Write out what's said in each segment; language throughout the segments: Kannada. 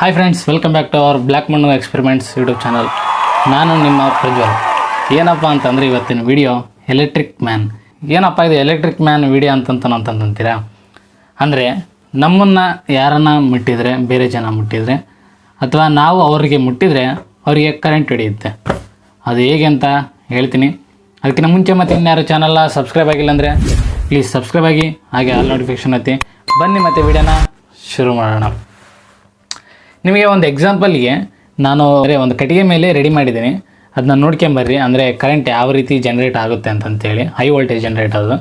Hi friends welcome back to our black ಮಣ್ಣು ಎಕ್ಸ್ಪೆರಿಮೆಂಟ್ಸ್ ಯೂಟ್ಯೂಬ್ ಚಾನಲ್ ನಾನು ನಿಮ್ಮ ಪ್ರಜ್ವಲ್. ಏನಪ್ಪ ಅಂತಂದರೆ ಇವತ್ತಿನ ವಿಡಿಯೋ ಎಲೆಕ್ಟ್ರಿಕ್ ಮ್ಯಾನ್ ಏನಪ್ಪ ಇದು ಎಲೆಕ್ಟ್ರಿಕ್ ಮ್ಯಾನ್ ವಿಡಿಯೋ ಅಂತಂತ ಅಂತಂತೀರಾ ಅಂದರೆ ನಮ್ಮನ್ನು ಯಾರನ್ನ ಮುಟ್ಟಿದರೆ, ಬೇರೆ ಜನ ಮುಟ್ಟಿದರೆ, ಅಥವಾ ನಾವು ಅವರಿಗೆ ಮುಟ್ಟಿದರೆ ಅವರಿಗೆ ಕರೆಂಟ್ ಹಿಡಿಯುತ್ತೆ. ಅದು ಹೇಗೆ ಅಂತ ಹೇಳ್ತೀನಿ. ಅದಕ್ಕಿಂತ ಮುಂಚೆ ಮತ್ತೆ ಇನ್ಯಾರು ಚಾನಲ್ನ ಸಬ್ಸ್ಕ್ರೈಬ್ ಆಗಿಲ್ಲ ಅಂದರೆ ಪ್ಲೀಸ್ ಸಬ್ಸ್ಕ್ರೈಬ್ ಆಗಿ, ಹಾಗೆ ಆಲ್ ನೋಟಿಫಿಕೇಶನ್ ಐತಿ ಬನ್ನಿ ಮತ್ತೆ ವಿಡಿಯೋನ ಶುರು ಮಾಡೋಣ. ನಿಮಗೆ ಒಂದು ಎಕ್ಸಾಂಪಲ್ಗೆ ನಾನು ಒಂದು ಕಟ್ಟಿಗೆ ಮೇಲೆ ರೆಡಿ ಮಾಡಿದ್ದೀನಿ. ಅದನ್ನ ನೋಡ್ಕೊಂಬರ್ರಿ ಅಂದರೆ ಕರೆಂಟ್ ಯಾವ ರೀತಿ ಜನ್ರೇಟ್ ಆಗುತ್ತೆ ಅಂತಂತೇಳಿ. ಹೈ ವೋಲ್ಟೇಜ್ ಜನ್ರೇಟ್ ಅದು.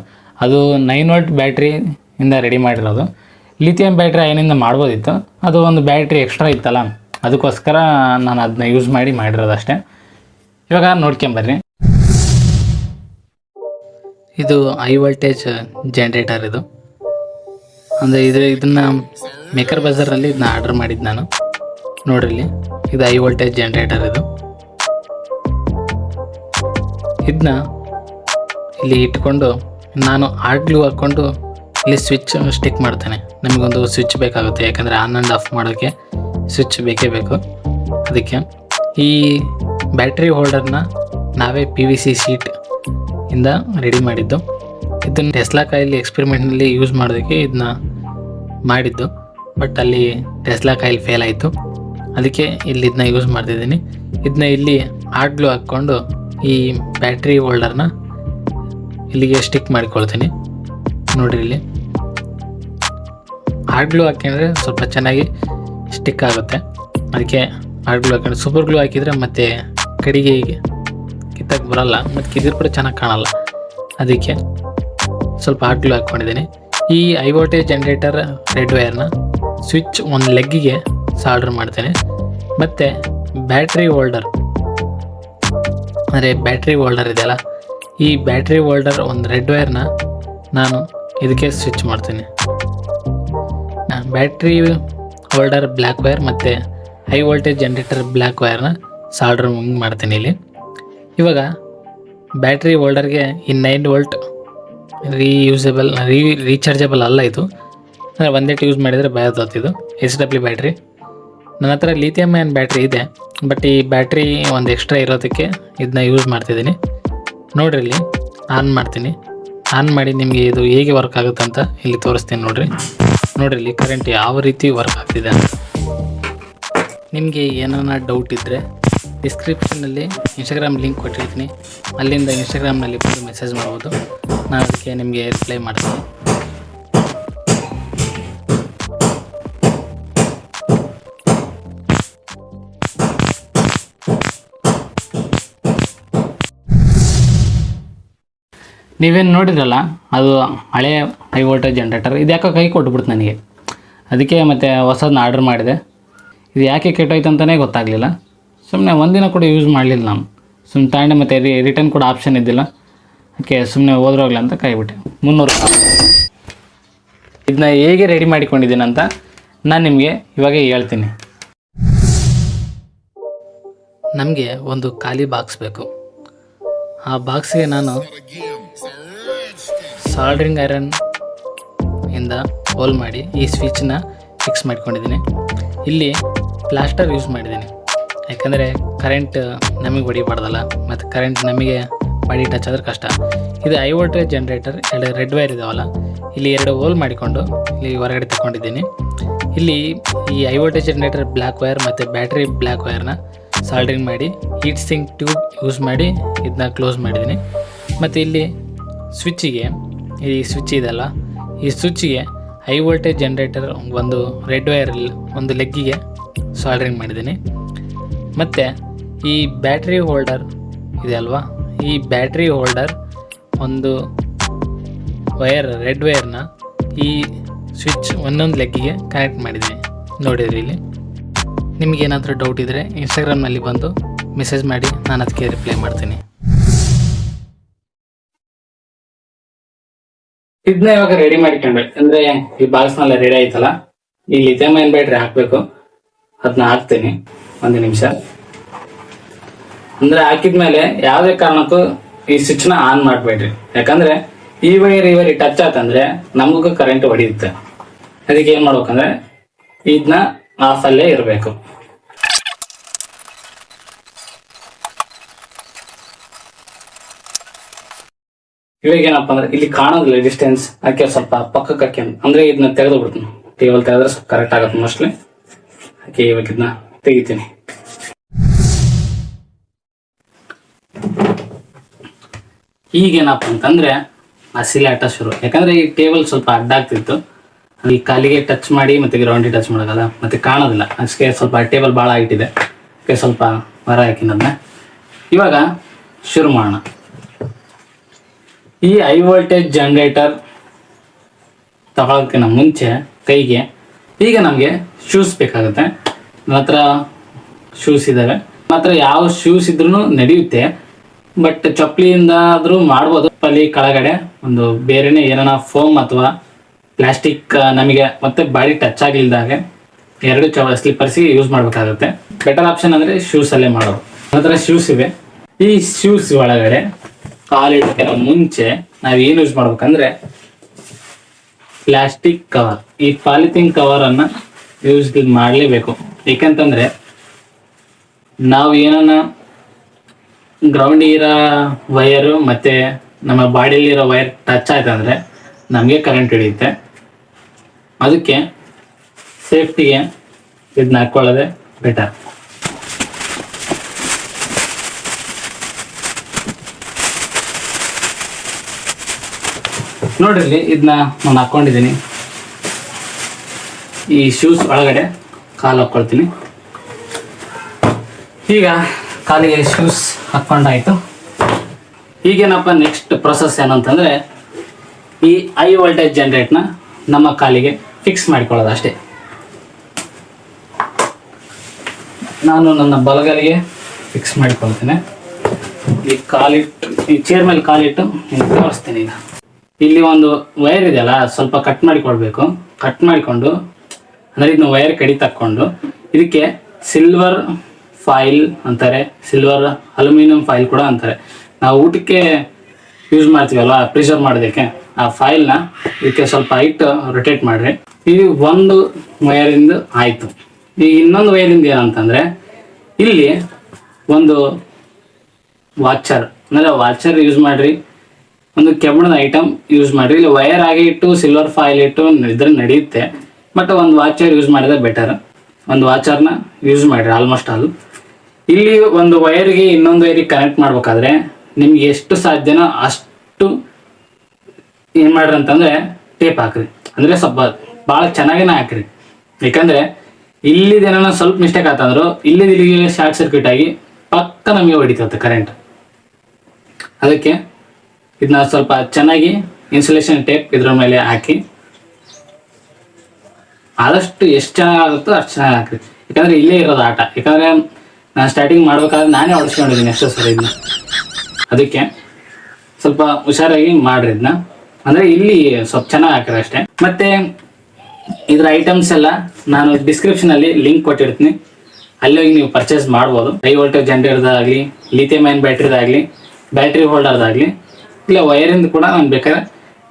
ಅದು ನೈನ್ ವೋಲ್ಟ್ ಬ್ಯಾಟ್ರಿಯಿಂದ ರೆಡಿ ಮಾಡಿರೋದು. ಲಿಥಿಯಂ ಬ್ಯಾಟ್ರಿ ಏನಿಂದ ಮಾಡ್ಬೋದಿತ್ತು? ಅದು ಒಂದು ಬ್ಯಾಟ್ರಿ ಎಕ್ಸ್ಟ್ರಾ ಇತ್ತಲ್ಲ. ಅದಕ್ಕೋಸ್ಕರ ನಾನು ಅದನ್ನ ಯೂಸ್ ಮಾಡಿ ಮಾಡಿರೋದು ಅಷ್ಟೇ ಇವಾಗ ನೋಡ್ಕೊಂಬರ್ರಿ ಇದು ಹೈ ವೋಲ್ಟೇಜ್ ಜನ್ರೇಟರ್ ಇದು. ಅಂದರೆ ಇದು ಇದನ್ನು ಮೇಕರ್ ಬಜಾರಲ್ಲಿ ಇದನ್ನ ಆರ್ಡರ್ ಮಾಡಿದ್ದು ನಾನು. ನೋಡ್ರಿ ಇದು ಹೈ ವೋಲ್ಟೇಜ್ ಜನ್ರೇಟರ್ ಇದು. ಇದನ್ನ ಇಲ್ಲಿ ಇಟ್ಕೊಂಡು ನಾನು ಆರ್ಡ್ಲು ಗ್ಲೂ ಹಾಕ್ಕೊಂಡು ಇಲ್ಲಿ ಸ್ವಿಚ್ ಸ್ಟಿಕ್ ಮಾಡ್ತೇನೆ. ನಮಗೊಂದು ಸ್ವಿಚ್ ಬೇಕಾಗುತ್ತೆ. ಯಾಕಂದರೆ ಆನ್ ಆ್ಯಂಡ್ ಆಫ್ ಮಾಡೋಕ್ಕೆ ಸ್ವಿಚ್ ಬೇಕೇ ಬೇಕು. ಅದಕ್ಕೆ ಈ ಬ್ಯಾಟ್ರಿ ಹೋಲ್ಡರ್ನ ನಾವೇ ಪಿ ವಿ ಸಿ ಸೀಟ್ ಇಂದ ರೆಡಿ ಮಾಡಿದ್ದು. ಇದನ್ನು ಟೆಸ್ಲಾ ಕಾಯಿಲಿ ಎಕ್ಸ್ಪೆರಿಮೆಂಟ್ನಲ್ಲಿ ಯೂಸ್ ಮಾಡೋದಕ್ಕೆ ಇದನ್ನ ಮಾಡಿದ್ದು. ಬಟ್ ಅಲ್ಲಿ ಟೆಸ್ಲಾ ಕಾಯಿಲ್ ಫೇಲ್ ಆಯಿತು. ಅದಕ್ಕೆ ಇಲ್ಲಿ ಇದನ್ನ ಯೂಸ್ ಮಾಡ್ತಿದ್ದೀನಿ. ಇದನ್ನ ಇಲ್ಲಿ ಹಾರ್ಡ್ ಗ್ಲೂ ಹಾಕ್ಕೊಂಡು ಈ ಬ್ಯಾಟ್ರಿ ಹೋಲ್ಡರ್ನ ಇಲ್ಲಿಗೆ ಸ್ಟಿಕ್ ಮಾಡಿಕೊಳ್ತೀನಿ. ನೋಡಿರಿ ಇಲ್ಲಿ. ಹಾರ್ಡ್ ಗ್ಲೂ ಹಾಕಿದ್ರೆ ಸ್ವಲ್ಪ ಚೆನ್ನಾಗಿ ಸ್ಟಿಕ್ ಆಗುತ್ತೆ. ಅದಕ್ಕೆ ಹಾರ್ಡ್ ಗ್ಲೂ ಹಾಕೊಂಡು ಸೂಪರ್ ಗ್ಲೂ ಹಾಕಿದರೆ ಮತ್ತೆ ಕಡಿಗೆ ಕಿತ್ತಕ್ಕೆ ಬರಲ್ಲ. ಮತ್ತು ಕಿದಿರು ಕೂಡ ಚೆನ್ನಾಗಿ ಕಾಣಲ್ಲ. ಅದಕ್ಕೆ ಸ್ವಲ್ಪ ಹಾರ್ಡ್ ಗ್ಲೂ ಹಾಕ್ಕೊಂಡಿದ್ದೀನಿ ಈ ಐ ವೋಲ್ಟೇಜ್ ಜನ್ರೇಟರ್ ರೆಡ್ ವೈರ್ನ ಸ್ವಿಚ್ ಒಂದು ಲೆಗ್ಗಿಗೆ ಸಾಲ್ಡ್ರ್ ಮಾಡ್ತೇನೆ. ಮತ್ತು ಬ್ಯಾಟ್ರಿ ಹೋಲ್ಡರ್ ಅಂದರೆ ಬ್ಯಾಟ್ರಿ ಹೋಲ್ಡರ್ ಇದೆಯಲ್ಲ ಈ ಬ್ಯಾಟ್ರಿ ಹೋಲ್ಡರ್ ಒಂದು ರೆಡ್ ವೈರ್ನ ನಾನು ಇದಕ್ಕೆ ಸ್ವಿಚ್ ಮಾಡ್ತೀನಿ. ಬ್ಯಾಟ್ರಿ ಹೋಲ್ಡರ್ ಬ್ಲ್ಯಾಕ್ ವೈರ್ ಮತ್ತು ಹೈ ವೋಲ್ಟೇಜ್ ಜನ್ರೇಟರ್ ಬ್ಲ್ಯಾಕ್ ವೈರ್ನ ಸಾಲ್ಡ್ರ್ ಮಾಡ್ತೀನಿ ಇಲ್ಲಿ. ಇವಾಗ ಬ್ಯಾಟ್ರಿ ಹೋಲ್ಡರ್ಗೆ ಈ nine volt reusable re rechargeable ಅಲ್ಲ ಇದು. ಅಂದರೆ ಒಂದೇಟ್ ಯೂಸ್ ಮಾಡಿದರೆ ಇದು. ಎಸ್ ಡಬ್ಲ್ಯೂ ಬ್ಯಾಟ್ರಿ ನನ್ನ ಹತ್ರ ಲಿಥಿಯಮ್ ಆ್ಯನ್ ಬ್ಯಾಟ್ರಿ ಇದೆ. ಬಟ್ ಈ ಬ್ಯಾಟ್ರಿ ಒಂದು ಎಕ್ಸ್ಟ್ರಾ ಇರೋದಕ್ಕೆ ಇದನ್ನ ಯೂಸ್ ಮಾಡ್ತಿದ್ದೀನಿ. ನೋಡಿರಿ ಇಲ್ಲಿ ಆನ್ ಮಾಡ್ತೀನಿ. ಆನ್ ಮಾಡಿ ನಿಮಗೆ ಇದು ಹೇಗೆ ವರ್ಕ್ ಆಗುತ್ತೆ ಅಂತ ಇಲ್ಲಿ ತೋರಿಸ್ತೀನಿ ನೋಡಿರಿ. ನೋಡಿರಿ ಇಲ್ಲಿ ಕರೆಂಟ್ ಯಾವ ರೀತಿ ವರ್ಕ್ ಆಗ್ತಿದೆ ನಿಮಗೆ ಏನಾರ ಡೌಟ್ ಇದ್ದರೆ ಡಿಸ್ಕ್ರಿಪ್ಷನಲ್ಲಿ ಇನ್ಸ್ಟಾಗ್ರಾಮ್ ಲಿಂಕ್ ಕೊಟ್ಟಿರ್ತೀನಿ. ಅಲ್ಲಿಂದ ಇನ್ಸ್ಟಾಗ್ರಾಮ್ನಲ್ಲಿ ಬಂದು ಮೆಸೇಜ್ ಮಾಡ್ಬೋದು. ನಾನು ಅದಕ್ಕೆ ನಿಮಗೆ ರಿಪ್ಲೈ ಮಾಡ್ತೀನಿ. ನೀವೇನು ನೋಡಿದ್ರಲ್ಲ, ಅದು ಹಳೆಯ ಹೈ ವೋಲ್ಟೇಜ್ ಜನ್ರೇಟರ್ ಇದು ಯಾಕೋ ಕೈ ಕೊಟ್ಬಿಡ್ತು ನನಗೆ. ಅದಕ್ಕೆ ಮತ್ತು ಹೊಸದನ್ನ ಆರ್ಡರ್ ಮಾಡಿದೆ. ಇದು ಯಾಕೆ ಕೆಟ್ಟೋಯ್ತು ಅಂತಲೇ ಗೊತ್ತಾಗಲಿಲ್ಲ. ಸುಮ್ಮನೆ ಒಂದಿನ ಕೂಡ ಯೂಸ್ ಮಾಡಲಿಲ್ಲ ನಾನು. ಸುಮ್ಮನೆ ತಗೊಂಡೆ ಮತ್ತು ರಿ ರಿಟರ್ನ್ ಕೂಡ ಆಪ್ಷನ್ ಇದ್ದಿಲ್ಲ. ಅದಕ್ಕೆ ಸುಮ್ಮನೆ ಹೋದ್ರೋಗ್ಲಿ ಅಂತ ಕಾಯ್ಬಿಟ್ಟೆ. ಮುನ್ನೂರು ಇದನ್ನ ಹೇಗೆ ರೆಡಿ ಮಾಡಿಕೊಂಡಿದ್ದೀನಿ ಅಂತ ನಾನು ನಿಮಗೆ ಇವಾಗ ಹೇಳ್ತೀನಿ. ನಮಗೆ ಒಂದು ಖಾಲಿ ಬಾಕ್ಸ್ ಬೇಕು. ಆ ಬಾಕ್ಸ್ಗೆ ನಾನು ಸಾಲ್ಡ್ರಿಂಗ್ ಐರನ್ ಇಂದ ಹೋಲ್ ಮಾಡಿ ಈ ಸ್ವಿಚ್ನ ಫಿಕ್ಸ್ ಮಾಡ್ಕೊಂಡಿದ್ದೀನಿ. ಇಲ್ಲಿ ಪ್ಲಾಸ್ಟರ್ ಯೂಸ್ ಮಾಡಿದ್ದೀನಿ. ಯಾಕಂದರೆ ಕರೆಂಟ್ ನಮಗೆ ಹೊಡಿಬಾರ್ದಲ್ಲ, ಮತ್ತು ಕರೆಂಟ್ ನಮಗೆ ಬಾಡಿ ಟಚ್ ಆದ್ರೆ ಕಷ್ಟ. ಇದು ಐ ವೋಲ್ಟೇಜ್ ಜನ್ರೇಟರ್ ಎರಡು ರೆಡ್ ವೈರ್ ಇದಾವಲ್ಲ, ಇಲ್ಲಿ ಎರಡು ಹೋಲ್ ಮಾಡಿಕೊಂಡು ಇಲ್ಲಿ ಹೊರಗಡೆ ತಗೊಂಡಿದ್ದೀನಿ ಇಲ್ಲಿ ಈ high voltage generator black wire ಮತ್ತು ಬ್ಯಾಟ್ರಿ ಬ್ಲ್ಯಾಕ್ ವೈರ್ನ ಸಾಲ್ಡ್ರಿಂಗ್ ಮಾಡಿ ಹೀಟ್ ಸಿಂಕ್ ಟ್ಯೂಬ್ ಯೂಸ್ ಮಾಡಿ ಇದನ್ನ ಕ್ಲೋಸ್ ಮಾಡಿದ್ದೀನಿ. ಮತ್ತು ಇಲ್ಲಿ ಸ್ವಿಚ್ಚಿಗೆ ಈ ಸ್ವಿಚ್ ಇದೆಲ್ಲ ಈ ಸ್ವಿಚ್ಚಿಗೆ ಹೈ ವೋಲ್ಟೇಜ್ ಜನ್ರೇಟರ್ ಒಂದು ರೆಡ್ ವೈರಲ್ಲಿ ಒಂದು ಲೆಗ್ಗಿಗೆ ಸಾಲ್ಡ್ರಿಂಗ್ ಮಾಡಿದ್ದೀನಿ. ಮತ್ತು ಈ ಬ್ಯಾಟ್ರಿ ಹೋಲ್ಡರ್ ಇದೆ ಅಲ್ವಾ? ಈ ಬ್ಯಾಟ್ರಿ ಹೋಲ್ಡರ್ ಒಂದು ವೈರ್ ರೆಡ್ ವೈರ್ನ ಈ ಸ್ವಿಚ್ ಒಂದೊಂದು ಲೆಗ್ಗಿಗೆ ಕನೆಕ್ಟ್ ಮಾಡಿದ್ದೀನಿ. ನೋಡಿದ್ರಿ ಇಲ್ಲಿ? ನಿಮಗೇನಾದರೂ ಡೌಟ್ ಇದ್ದರೆ ಇನ್ಸ್ಟಾಗ್ರಾಮ್ನಲ್ಲಿ ಬಂದು ಮೆಸೇಜ್ ಮಾಡಿ, ನಾನು ಅದಕ್ಕೆ ರಿಪ್ಲೈ ಮಾಡ್ತೀನಿ. ಇದನ್ನ ಇವಾಗ ರೆಡಿ ಮಾಡಿಕೊಂಡ್ರೆ ಅಂದ್ರೆ ಈ ಬಾಕ್ಸ್ ನೆಲ್ಲ ರೆಡಿ ಆಯ್ತಲ್ಲ? ಈ ಲಿಥಿಯಂ ಬ್ಯಾಟ್ರಿ ಹಾಕ್ಬೇಕು. ಅದನ್ನ ಹಾಕ್ತೀನಿ. ಒಂದು ನಿಮಿಷ. ಅಂದ್ರೆ ಹಾಕಿದ್ಮೇಲೆ ಯಾವುದೇ ಕಾರಣಕ್ಕೂ ಈ ಸ್ವಿಚ್ನ ಆನ್ ಮಾಡ್ಬೇಡ್ರಿ. ಯಾಕಂದ್ರೆ ಈ ವೈರ್ ಈ ವೈರ್ ಟಚ್ ಆತಂದ್ರೆ ನಮಗೂ ಕರೆಂಟ್ ಹೊಡಿಯುತ್ತೆ ಅದಕ್ಕೆ ಏನ್ ಮಾಡ್ಬೇಕಂದ್ರೆ ಇದನ್ನ ಆಫ್ ಅಲ್ಲೇ ಇರಬೇಕು. ಇವಾಗ ಏನಪ್ಪಾ ಅಂದ್ರೆ ಇಲ್ಲಿ ಕಾಣೋದಿಲ್ಲ ಡಿಸ್ಟೆನ್ಸ್ ಅದಕ್ಕೆ ಸ್ವಲ್ಪ ಪಕ್ಕಕ್ಕೆ ಹಾಕಿ ಅಂದ್ರೆ ಇದನ್ನ ತೆಗೆದು ಬಿಡ್ತೀನಿ. ಟೇಬಲ್ ತೆಗೆದ್ರೆ ಕರೆಕ್ಟ್ ಆಗುತ್ತೆ ಮೋಸ್ಟ್ಲಿ ಹಾಕಿ ಇವಾಗ ಇದನ್ನ ತೆಗಿತೀನಿ. ಈಗೇನಪ್ಪ ಅಂತಂದ್ರೆ ಆ ಶುರು. ಯಾಕಂದ್ರೆ ಈ ಟೇಬಲ್ ಸ್ವಲ್ಪ ಅಡ್ಡ ಆಗ್ತಿತ್ತು ಈ ಕಾಲಿಗೆ ಟಚ್ ಮಾಡಿ ಮತ್ತೆ ಗ್ರೌಂಡಿಗೆ ಟಚ್ ಮಾಡೋದಲ್ಲ, ಮತ್ತೆ ಕಾಣೋದಿಲ್ಲ. ಅದಕ್ಕೆ ಸ್ವಲ್ಪ ಟೇಬಲ್ ಭಾಳ ಆಗಿಟ್ಟಿದೆ ಅದಕ್ಕೆ ಸ್ವಲ್ಪ ಹೊರ ಹಾಕಿನದನ್ನ ಇವಾಗ ಶುರು ಮಾಡೋಣ. ಈ ಹೈ ವೋಲ್ಟೇಜ್ ಜನರೇಟರ್ ತಗೊಳೋದಕ್ಕಿಂತ ಮುಂಚೆ ಕೈಗೆ ಈಗ ನಮಗೆ ಶೂಸ್ ಬೇಕಾಗುತ್ತೆ. ನನ್ನ ಶೂಸ್ ಇದ್ದಾವೆ ಹತ್ರ ಯಾವ ಶೂಸ್ ಇದ್ರೂ ನಡೆಯುತ್ತೆ. ಬಟ್ ಚಪ್ಪಲಿಯಿಂದ ಆದರೂ ಮಾಡ್ಬೋದು. ಅಲ್ಲಿ ಕೆಳಗಡೆ ಒಂದು ಬೇರೆನೇ ಏನಾರ ಫೋಮ್ ಅಥವಾ ಪ್ಲಾಸ್ಟಿಕ್ ನಮಗೆ ಮತ್ತೆ ಬಾಡಿ ಟಚ್ ಆಗಲಿಲ್ದಾಗೆ ಎರಡು ಚ ಸ್ಲಿಪ್ಪರ್ಸಿಗೆ ಯೂಸ್ ಮಾಡಬೇಕಾಗುತ್ತೆ. ಬೆಟರ್ ಆಪ್ಷನ್ ಅಂದರೆ ಶೂಸಲ್ಲೇ ಮಾಡೋದು. ನಂತರ ಶೂಸ್ ಇವೆ. ಈ ಶೂಸ್ ಒಳಗಡೆ ಕಾಲಿಡೋಕ್ಕಿಂತ ಮುಂಚೆ ನಾವು ಏನು ಯೂಸ್ ಮಾಡ್ಬೇಕಂದ್ರೆ ಪ್ಲಾಸ್ಟಿಕ್ ಕವರ್ ಈ ಪಾಲಿಥಿನ್ ಕವರ್ ಅನ್ನ ಯೂಸ್ ಮಾಡಲೇಬೇಕು. ಏಕೆಂತಂದ್ರೆ ನಾವು ಏನನ್ನ ಗ್ರೌಂಡ್ ಇರೋ ವೈರ್ ಮತ್ತೆ ನಮ್ಮ ಬಾಡಿಲಿರೋ ವೈರ್ ಟಚ್ ಆಯ್ತಂದ್ರೆ ನಮಗೆ ಕರೆಂಟ್ ಹಿಡಿಯುತ್ತೆ. ಅದಕ್ಕೆ ಸೇಫ್ಟಿಗೆ ಇದನ್ನ ಹಾಕ್ಕೊಳ್ಳೋದೆ ಬೆಟರ್ ನೋಡಿರಿ ಇದನ್ನ ನಾನು ಹಾಕೊಂಡಿದ್ದೀನಿ. ಈ ಶೂಸ್ ಒಳಗಡೆ ಕಾಲು ಹಾಕ್ಕೊಳ್ತೀನಿ ಈಗ ಕಾಲಿಗೆ ಶೂಸ್ ಹಾಕ್ಕೊಂಡಾಯಿತು. ಈಗೇನಪ್ಪ ನೆಕ್ಸ್ಟ್ ಪ್ರೊಸೆಸ್ ಏನಂತಂದ್ರೆ ಈ ಹೈ ವೋಲ್ಟೇಜ್ ಜನರೇಟ್ನ ನಮ್ಮ ಕಾಲಿಗೆ ಫಿಕ್ಸ್ ಮಾಡ್ಕೊಳ್ಳೋದು ಅಷ್ಟೇ. ನಾನು ನನ್ನ ಬಲಗಲಿಗೆ ಫಿಕ್ಸ್ ಮಾಡ್ಕೊಳ್ತೇನೆ. ಈ ಕಾಲಿಟ್ಟು, ಈ ಚೇರ್ ಮೇಲೆ ಕಾಲಿಟ್ಟು ತೋರಿಸ್ತೀನಿ ಈಗ. ಇಲ್ಲಿ ಒಂದು ವೈರ್ ಇದೆಯಲ್ಲ, ಸ್ವಲ್ಪ ಕಟ್ ಮಾಡಿಕೊಳ್ಬೇಕು. ಕಟ್ ಮಾಡಿಕೊಂಡು ಅಂದರೆ ಇದನ್ನ ವೈರ್ ಕಡಿ ತಕ್ಕೊಂಡು, ಇದಕ್ಕೆ ಸಿಲ್ವರ್ ಫಾಯಿಲ್ ಅಂತಾರೆ. ಸಿಲ್ವರ್ ಅಲ್ಯೂಮಿನಿಯಂ ಫಾಯಿಲ್ ಕೂಡ ಅಂತಾರೆ. ನಾವು ಊಟಕ್ಕೆ ಯೂಸ್ ಮಾಡ್ತೀವಲ್ವ ಪ್ರಿಸರ್ವ್ ಮಾಡೋದಕ್ಕೆ. ಆ ಫೈಲ್ನ ಇದಕ್ಕೆ ಸ್ವಲ್ಪ ಹೈಟ್ ರೊಟೇಟ್ ಮಾಡ್ರಿ. ಇದು ಒಂದು ವಯರಿಂದ ಆಯಿತು. ಈಗ ಇನ್ನೊಂದು ವಯರಿಂದ ಏನಂತಂದರೆ, ಇಲ್ಲಿ ಒಂದು ವಾಚರ್ ಅಂದರೆ ವಾಚರ್ ಯೂಸ್ ಮಾಡ್ರಿ. ಒಂದು ಕೆಬ್ಬಣದ ಐಟಮ್ ಯೂಸ್ ಮಾಡ್ರಿ. ಇಲ್ಲಿ ವೈರ್ ಆಗಿ ಇಟ್ಟು ಸಿಲ್ವರ್ ಫಾಯಿಲ್ ಇಟ್ಟು ಇದ್ರೆ ನಡೆಯುತ್ತೆ. ಬಟ್ ಒಂದು ವಾಚರ್ ಯೂಸ್ ಮಾಡಿದ್ರೆ ಬೆಟರ್ ಒಂದು ವಾಚರ್ನ ಯೂಸ್ ಮಾಡಿರಿ ಆಲ್ಮೋಸ್ಟ್ ಆಲ್ ಇಲ್ಲಿ ಒಂದು ವೈರ್ಗೆ ಇನ್ನೊಂದು ವೈರಿಗೆ ಕನೆಕ್ಟ್ ಮಾಡ್ಬೇಕಾದ್ರೆ ನಿಮ್ಗೆ ಎಷ್ಟು ಸಾಧ್ಯನೋ ಅಷ್ಟು ಏನು ಮಾಡ್ರಿ ಅಂತಂದ್ರೆ ಟೇಪ್ ಹಾಕ್ರಿ. ಅಂದ್ರೆ ಸ್ವಲ್ಪ ಭಾಳ ಚೆನ್ನಾಗೇನ ಹಾಕ್ರಿ. ಯಾಕಂದ್ರೆ ಇಲ್ಲಿದೇನೋ ಸ್ವಲ್ಪ ಮಿಸ್ಟೇಕ್ ಆತಂದ್ರು, ಇಲ್ಲಿದ ಇಲ್ಲಿಗೆ ಶಾರ್ಟ್ ಸರ್ಕ್ಯೂಟ್ ಆಗಿ ಪಕ್ಕ ನಮಗೆ ಹೊಡಿತತ್ತೆ ಕರೆಂಟ್ ಅದಕ್ಕೆ ಇದನ್ನ ಸ್ವಲ್ಪ ಚೆನ್ನಾಗಿ ಇನ್ಸುಲೇಷನ್ ಟೇಪ್ ಇದ್ರ ಮೇಲೆ ಹಾಕಿ ಆದಷ್ಟು ಎಷ್ಟು ಚೆನ್ನಾಗುತ್ತೋ ಅಷ್ಟು ಚೆನ್ನಾಗಿ ಆಗ್ತದೆ. ಯಾಕಂದ್ರೆ ಇಲ್ಲೇ ಇರೋದು ಆಟ. ಯಾಕಂದ್ರೆ ನಾನು ಸ್ಟಾರ್ಟಿಂಗ್ ಮಾಡ್ಬೇಕಾದ್ರೆ ನಾನೇ ಹೊಡ್ಸ್ಕೊಂಡಿದ್ದೀನಿ ಎಷ್ಟೋ ಸರಿ ಇದನ್ನ ಅದಕ್ಕೆ ಸ್ವಲ್ಪ ಹುಷಾರಾಗಿ ಮಾಡ್ರಿ ಇದನ್ನ ಅಂದ್ರೆ ಇಲ್ಲಿ ಸ್ವಲ್ಪ ಚೆನ್ನಾಗಿ ಹಾಕಿರಿ ಅಷ್ಟೇ. ಮತ್ತೆ ಇದ್ರ ಐಟಮ್ಸ್ ಎಲ್ಲ ನಾನು ಡಿಸ್ಕ್ರಿಪ್ಷನ್ ಅಲ್ಲಿ ಲಿಂಕ್ ಕೊಟ್ಟಿರ್ತೀನಿ. ಅಲ್ಲಿ ಹೋಗಿ ನೀವು ಪರ್ಚೇಸ್ ಮಾಡ್ಬೋದು. ಹೈ ವೋಲ್ಟೇಜ್ ಜನರೇಟರ್ದಾಗಲಿ ಲಿಥಿಯಂ ಐನ್ ಬ್ಯಾಟ್ರಿದಾಗಲಿ ಬ್ಯಾಟ್ರಿ ಹೋಲ್ಡರ್ದಾಗಲಿ ಇಲ್ಲ ವೈರಿಂದ ಕೂಡ ನಾನು ಬೇಕಾದ್ರೆ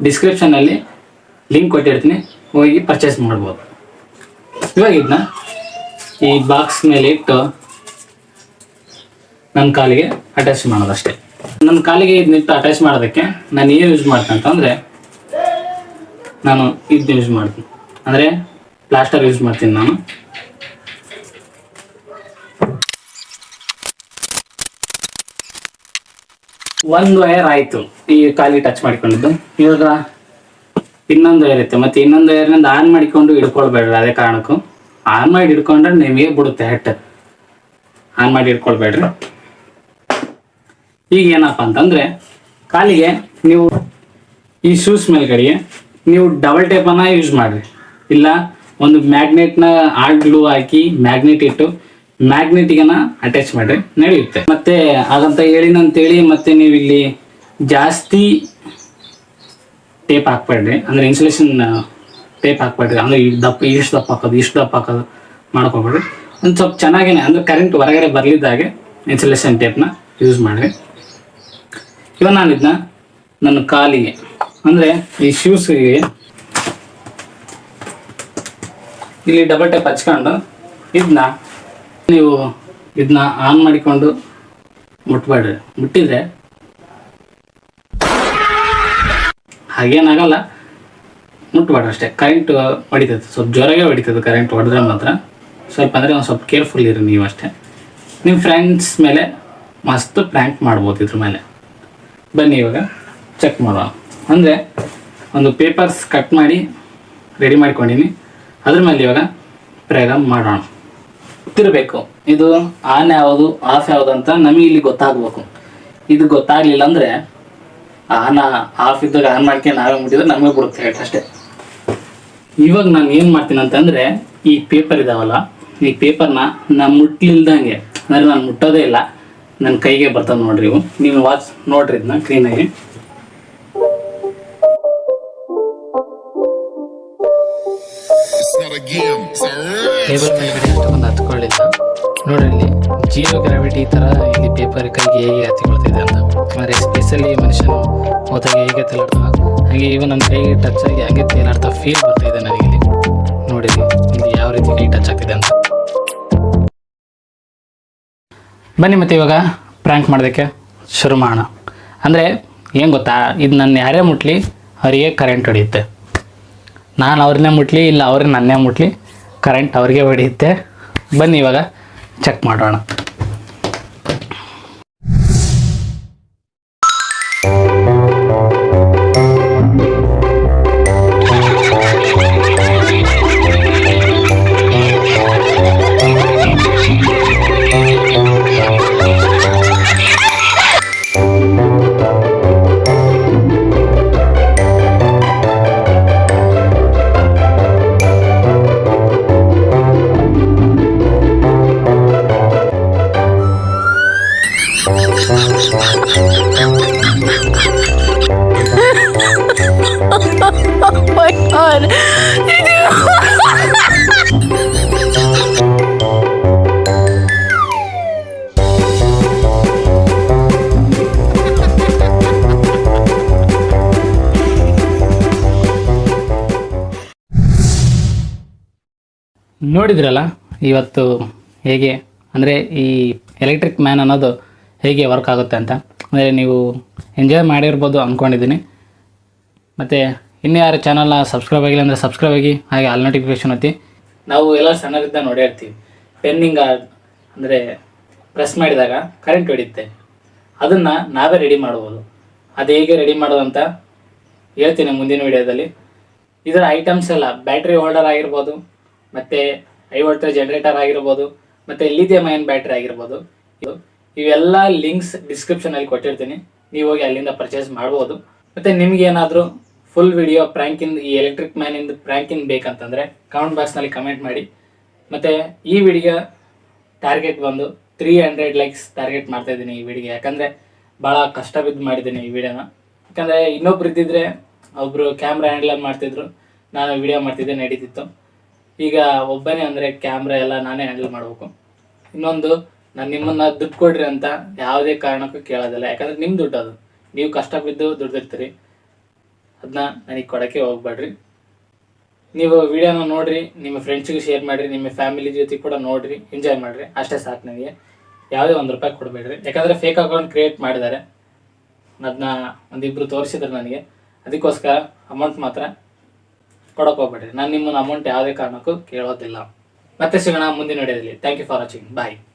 ಡಿಸ್ಕ್ರಿಪ್ಷನ್ ಅಲ್ಲಿ ಲಿಂಕ್ ಕೊಟ್ಟಿರ್ತೀನಿ. ಹೋಗಿ ಪರ್ಚೇಸ್ ಮಾಡ್ಬೋದು. ಇವಾಗ ಇದನ್ನ ಈ ಬಾಕ್ಸ್ ಮೇಲೆ ಇಟ್ಟು ನನ್ನ ಕಾಲಿಗೆ ಅಟ್ಯಾಚ್ ಮಾಡೋದಷ್ಟೇ. ನನ್ನ ಕಾಲಿಗೆ ಇದನ್ನಿಟ್ಟು ಅಟ್ಯಾಚ್ ಮಾಡೋದಕ್ಕೆ ನಾನು ಏನು ಯೂಸ್ ಮಾಡ್ತೀನಿ ಅಂತಂದರೆ ನಾನು ಇದನ್ನ ಯೂಸ್ ಮಾಡ್ತೀನಿ. ಅಂದರೆ ಪ್ಲಾಸ್ಟರ್ ಯೂಸ್ ಮಾಡ್ತೀನಿ ನಾನು. ಒಂದು ವಯರ್ ಆಯಿತು ಈ ಕಾಲಿಗೆ ಟಚ್ ಮಾಡಿಕೊಂಡಿದ್ದು. ಇವಾಗ ಇನ್ನೊಂದು ಇರುತ್ತೆ ಮತ್ತೆ ಇನ್ನೊಂದು ವಯರ್ನಿಂದ ಆನ್ ಮಾಡಿಕೊಂಡು ಹಿಡ್ಕೊಳ್ಬೇಡ್ರಿ ಅದೇ ಕಾರಣಕ್ಕೂ. ಆನ್ ಮಾಡಿ ಇಡ್ಕೊಂಡ್ರೆ ನಿಮಗೆ ಬಿಡುತ್ತೆ ಹೆಟ್ ಆನ್ ಮಾಡಿ ಹಿಡ್ಕೊಳ್ಬೇಡ್ರಿ. ಈಗ ಏನಪ್ಪ ಅಂತಂದ್ರೆ, ಕಾಲಿಗೆ ನೀವು ಈ ಶೂಸ್ ಮೇಲ್ಗಡೆಗೆ ನೀವು ಡಬಲ್ ಟೇಪನ್ನ ಯೂಸ್ ಮಾಡ್ರಿ. ಇಲ್ಲ, ಒಂದು ಮ್ಯಾಗ್ನೆಟ್ನ ಆರ್ಟ್ ಗ್ಲೂ ಹಾಕಿ ಮ್ಯಾಗ್ನೆಟ್ ಇಟ್ಟು ಮ್ಯಾಗ್ನೆಟಿಗೆನ ಅಟ್ಯಾಚ್ ಮಾಡ್ರಿ. ನಡೆಯುತ್ತೆ ಮತ್ತೆ ಹಾಗಂತ ಹೇಳಿನಂತೇಳಿ ಮತ್ತೆ ನೀವು ಇಲ್ಲಿ ಜಾಸ್ತಿ ಟೇಪ್ ಹಾಕ್ಬೇಡ್ರಿ. ಅಂದ್ರೆ ಇನ್ಸುಲೇಷನ್ ಟೇಪ್ ಹಾಕ್ಬೇಡ್ರಿ. ಅಂದ್ರೆ ಈ ದಪ್ಪ ಇಷ್ಟು ದಪ್ಪ ಹಾಕೋದು, ಇಷ್ಟು ದಪ್ಪ ಹಾಕೋದು ಮಾಡ್ಕೊಬೇಡ್ರಿ. ಒಂದು ಸ್ವಲ್ಪ ಚೆನ್ನಾಗೇನೆ, ಅಂದ್ರೆ ಕರೆಂಟ್ ಹೊರಗಡೆ ಬರ್ಲಿದ್ದಾಗೆ ಇನ್ಸುಲೇಷನ್ ಟೇಪ್ನ ಯೂಸ್ ಮಾಡ್ರಿ. ಇವಾಗ ನಾನು ಇದನ್ನ ನನ್ನ ಕಾಲಿಗೆ. ಅಂದ್ರೆ ಈ ಶೂಸ್ಗೆ ಇಲ್ಲಿ ಡಬಲ್ ಟೇಪ್ ಹಚ್ಕೊಂಡು ಇದನ್ನ ನೀವು ಇದನ್ನ ಆನ್ ಮಾಡಿಕೊಂಡು ಮುಟ್ಬೇಡ್ರಿ. ಮುಟ್ಟಿದ್ರೆ ಹಾಗೇನಾಗಲ್ಲ. ಮುಟ್ಬೇಡ ಅಷ್ಟೇ. ಕರೆಂಟ್ ಹೊಡಿತೈತೆ. ಸ್ವಲ್ಪ ಜ್ವರಾಗೆ ಹೊಡಿತದೆ ಕರೆಂಟ್ ಹೊಡೆದ್ರೆ ಮಾತ್ರ. ಸ್ವಲ್ಪ ಅಂದರೆ ಒಂದು ಸ್ವಲ್ಪ ಕೇರ್ಫುಲ್ ಇರಿ ನೀವು ಅಷ್ಟೇ. ನಿಮ್ಮ ಫ್ರೆಂಡ್ಸ್ ಮೇಲೆ ಮಸ್ತ್ ಪ್ರ್ಯಾಂಕ್ ಮಾಡ್ಬೋದು ಇದ್ರ ಮೇಲೆ. ಬನ್ನಿ ಇವಾಗ ಚೆಕ್ ಮಾಡೋಣ. ಅಂದರೆ ಒಂದು ಪೇಪರ್ಸ್ ಕಟ್ ಮಾಡಿ ರೆಡಿ ಮಾಡ್ಕೊಂಡಿನಿ. ಅದ್ರ ಮೇಲೆ ಇವಾಗ ಪ್ರಯೋಗ ಮಾಡೋಣ. ತಿರ್ಬೇಕು. ಇದು ಆನ್ ಯಾವುದು ಆಫ್ ಯಾವುದು ಅಂತ ನಮಗೆ ಇಲ್ಲಿ ಗೊತ್ತಾಗಬೇಕು. ಇದು ಗೊತ್ತಾಗ್ಲಿಲ್ಲ ಅಂದರೆ ಆನ್ ಆಫ್ ಇದ್ದಾಗ ಆನ್ ಮಾಡ್ಕೊಂಡು ನಾವೇ ಮುಟ್ಟಿದ್ರೆ ನಮಗೆ ಬಿಡುತ್ತೆ ಅಷ್ಟೇ. ಇವಾಗ ನಾನು ಏನು ಮಾಡ್ತೀನಿ ಅಂತಂದರೆ ಈ ಪೇಪರ್ ಇದಾವಲ್ಲ ಈ ಪೇಪರ್ನ ನಾನು ಮುಟ್ಲಿಲ್ದಂಗೆ ಅಂದರೆ ನಾನು ಮುಟ್ಟೋದೇ ಇಲ್ಲ ನನ್ನ ಕೈಗೆ ಬರ್ತದೆ ನೋಡ್ರಿ ಇವು. ನೀವು ವಾಚ್ ನೋಡ್ರಿ ಇದನ್ನ ಕ್ಲೀನಾಗಿ ಟೇಬಲ್ ಮೇಲ್ಗಡೆ ಅಷ್ಟೊಂದು ಹತ್ಕೊಳ್ಳಿಲ್ಲ. ನೋಡ್ರಿ ಇಲ್ಲಿ ಜೀರೋ ಗ್ರಾವಿಟಿ ತರ ಇಲ್ಲಿ ಪೇಪರ್ ಕೈಗೆ ಹೇಗೆ ಹತ್ತಿಕೊಳ್ತಿದೆ ಅಂತ. ಅಂದರೆ ಸ್ಪೇಸಲ್ಲಿ ಮನುಷ್ಯನು ಹೋದಾಗ ಹೇಗೆ ತೇಲಾಡ್ತಾ, ಹಾಗೆ ಇವು ನನ್ನ ಕೈಗೆ ಟಚ್ ಆಗಿ ಹಾಗೆ ತೇಲಾಡ್ತಾ ಫೀಲ್ ಬರ್ತಾ ಇದೆ ನನಗೆ ಇಲ್ಲಿ. ನೋಡಿ ಇಲ್ಲಿ ಯಾವ ರೀತಿ ಕೈ ಟಚ್ ಆಗ್ತಿದೆ ಅಂತ. ಬನ್ನಿ ಮತ್ತೆ ಇವಾಗ ಪ್ರ್ಯಾಂಕ್ ಮಾಡೋದಕ್ಕೆ ಶುರು ಮಾಡೋಣ. ಅಂದರೆ ಏನು ಗೊತ್ತಾ, ಇದು ನನ್ನ ಯಾರೇ ಮುಟ್ಲಿ ಅವರಿಗೆ ಕರೆಂಟ್ ಹೊಡೆಯುತ್ತೆ. ನಾನು ಅವ್ರನ್ನೇ ಮುಟ್ಲಿ, ಇಲ್ಲ ಅವ್ರಿಗೆ ನನ್ನೇ ಮುಟ್ಲಿ ಕರೆಂಟ್ ಅವ್ರಿಗೆ ಹೊಡೆಯುತ್ತೆ. ಬನ್ನಿ ಇವಾಗ ಚೆಕ್ ಮಾಡೋಣ. God. ನೋಡಿದ್ರಲ್ಲ, ಇವತ್ತು ಹೇಗೆ, ಅಂದರೆ ಈ ಎಲೆಕ್ಟ್ರಿಕ್ ಮ್ಯಾನ್ ಅನ್ನೋದು ಹೇಗೆ ವರ್ಕ್ ಆಗುತ್ತೆ ಅಂತ ಅಂದರೆ ನೀವು ಎಂಜಾಯ್ ಮಾಡಿರ್ಬೋದು ಅಂದ್ಕೊಂಡಿದ್ದೀನಿ ಮತ್ತು ಇನ್ನೂ ಯಾರು ಚಾನಲ್ನ ಸಬ್ಸ್ಕ್ರೈಬ್ ಆಗಿಲ್ಲ ಅಂದರೆ ಸಬ್ಸ್ಕ್ರೈಬ್ ಆಗಿ, ಹಾಗೆ ಆಲ್ ನೋಟಿಫಿಕೇಶನ್ ಒತ್ತಿ. ನಾವು ಎಲ್ಲ ಸಣ್ಣದಿಂದ ನೋಡಿರ್ತೀವಿ ಪೆನ್ನಿಂಗ್ ಅಂದರೆ ಪ್ರೆಸ್ ಮಾಡಿದಾಗ ಕರೆಂಟ್ ಹೊಡಿಯುತ್ತೆ. ಅದನ್ನು ನಾವೇ ರೆಡಿ ಮಾಡ್ಬೋದು. ಅದು ಹೇಗೆ ರೆಡಿ ಮಾಡೋದು ಅಂತ ಹೇಳ್ತೀನಿ ಮುಂದಿನ ವಿಡಿಯೋದಲ್ಲಿ. ಇದರ ಐಟಮ್ಸ್ ಎಲ್ಲ ಬ್ಯಾಟ್ರಿ ಹೋಲ್ಡರ್ ಆಗಿರ್ಬೋದು, ಮತ್ತು ಐ ವೋಲ್ಟೇಜ್ ಜನರೇಟರ್ ಆಗಿರ್ಬೋದು, ಮತ್ತು ಲಿಥಿಯಂ ಅಯನ್ ಬ್ಯಾಟ್ರಿ ಆಗಿರ್ಬೋದು. ಇದು ಇವೆಲ್ಲ ಲಿಂಕ್ಸ್ ಡಿಸ್ಕ್ರಿಪ್ಷನಲ್ಲಿ ಕೊಟ್ಟಿರ್ತೀನಿ. ನೀವು ಹೋಗಿ ಅಲ್ಲಿಂದ ಪರ್ಚೇಸ್ ಮಾಡ್ಬೋದು. ಮತ್ತು ನಿಮಗೇನಾದರೂ ಫುಲ್ ವಿಡಿಯೋ ಪ್ರ್ಯಾಂಕಿಂದ ಈ ಎಲೆಕ್ಟ್ರಿಕ್ ಮ್ಯಾನಿಂದ ಪ್ರ್ಯಾಂಕಿನ್ ಬೇಕಂತಂದರೆ ಕಮೆಂಟ್ ಬಾಕ್ಸ್ನಲ್ಲಿ ಕಮೆಂಟ್ ಮಾಡಿ. ಮತ್ತು ಈ ವಿಡಿಯೋ ಟಾರ್ಗೆಟ್ ಬಂದು ತ್ರೀ ಹಂಡ್ರೆಡ್ ಲೈಕ್ಸ್ ಟಾರ್ಗೆಟ್ ಮಾಡ್ತಾ ಇದ್ದೀನಿ ಈ ವಿಡಿಯೋ ಯಾಕಂದರೆ ಭಾಳ ಕಷ್ಟ ಬಿದ್ದು ಮಾಡಿದ್ದೀನಿ ಈ ವಿಡಿಯೋನ ಯಾಕಂದರೆ ಇನ್ನೊಬ್ರು ಇದ್ದಿದ್ರೆ ಒಬ್ಬರು ಕ್ಯಾಮ್ರಾ ಹ್ಯಾಂಡಲ್ ಮಾಡ್ತಿದ್ರು. ನಾನು ವಿಡಿಯೋ ಮಾಡ್ತಿದ್ದೆ ನಡೀತಿತ್ತು. ಈಗ ಒಬ್ಬನೇ ಅಂದರೆ ಕ್ಯಾಮ್ರಾ ಎಲ್ಲ ನಾನೇ ಹ್ಯಾಂಡಲ್ ಮಾಡಬೇಕು. ಇನ್ನೊಂದು, ನಾನು ನಿಮ್ಮನ್ನು ದುಡ್ಡು ಕೊಡ್ರಿ ಅಂತ ಯಾವುದೇ ಕಾರಣಕ್ಕೂ ಕೇಳೋದಿಲ್ಲ. ಯಾಕಂದರೆ ನಿಮ್ಮ ದುಡ್ಡು ಅದು. ನೀವು ಕಷ್ಟ ಬಿದ್ದು ದುಡ್ದಿರ್ತೀರಿ. ಅದನ್ನ ನನಗೆ ಕೊಡೋಕ್ಕೆ ಹೋಗ್ಬೇಡ್ರಿ. ನೀವು ವಿಡಿಯೋನ ನೋಡಿರಿ, ನಿಮ್ಮ ಫ್ರೆಂಡ್ಸಿಗೂ ಶೇರ್ ಮಾಡಿರಿ, ನಿಮ್ಮ ಫ್ಯಾಮಿಲಿ ಜೊತೆ ಕೂಡ ನೋಡಿರಿ ಎಂಜಾಯ್ ಮಾಡಿರಿ. ಅಷ್ಟೇ ಸಾಕು ನನಗೆ. ಯಾವುದೇ ಒಂದು ರೂಪಾಯಿ ಕೊಡಬೇಡ್ರಿ. ಯಾಕಂದರೆ ಫೇಕ್ ಅಕೌಂಟ್ ಕ್ರಿಯೇಟ್ ಮಾಡಿದ್ದಾರೆ. ಅದನ್ನ ಒಂದಿಬ್ಬರು ತೋರಿಸಿದ್ರು ನನಗೆ. ಅದಕ್ಕೋಸ್ಕರ ಅಮೌಂಟ್ ಮಾತ್ರ ಕೊಡೋಕೆ ಹೋಗ್ಬೇಡ್ರಿ. ನಾನು ನಿಮ್ಮನ್ನು ಅಮೌಂಟ್ ಯಾವುದೇ ಕಾರಣಕ್ಕೂ ಕೇಳೋದಿಲ್ಲ. ಮತ್ತೆ ಸಿಗೋಣ ಮುಂದಿನ ವಿಡಿಯೋದಲ್ಲಿ. Thank you for watching bye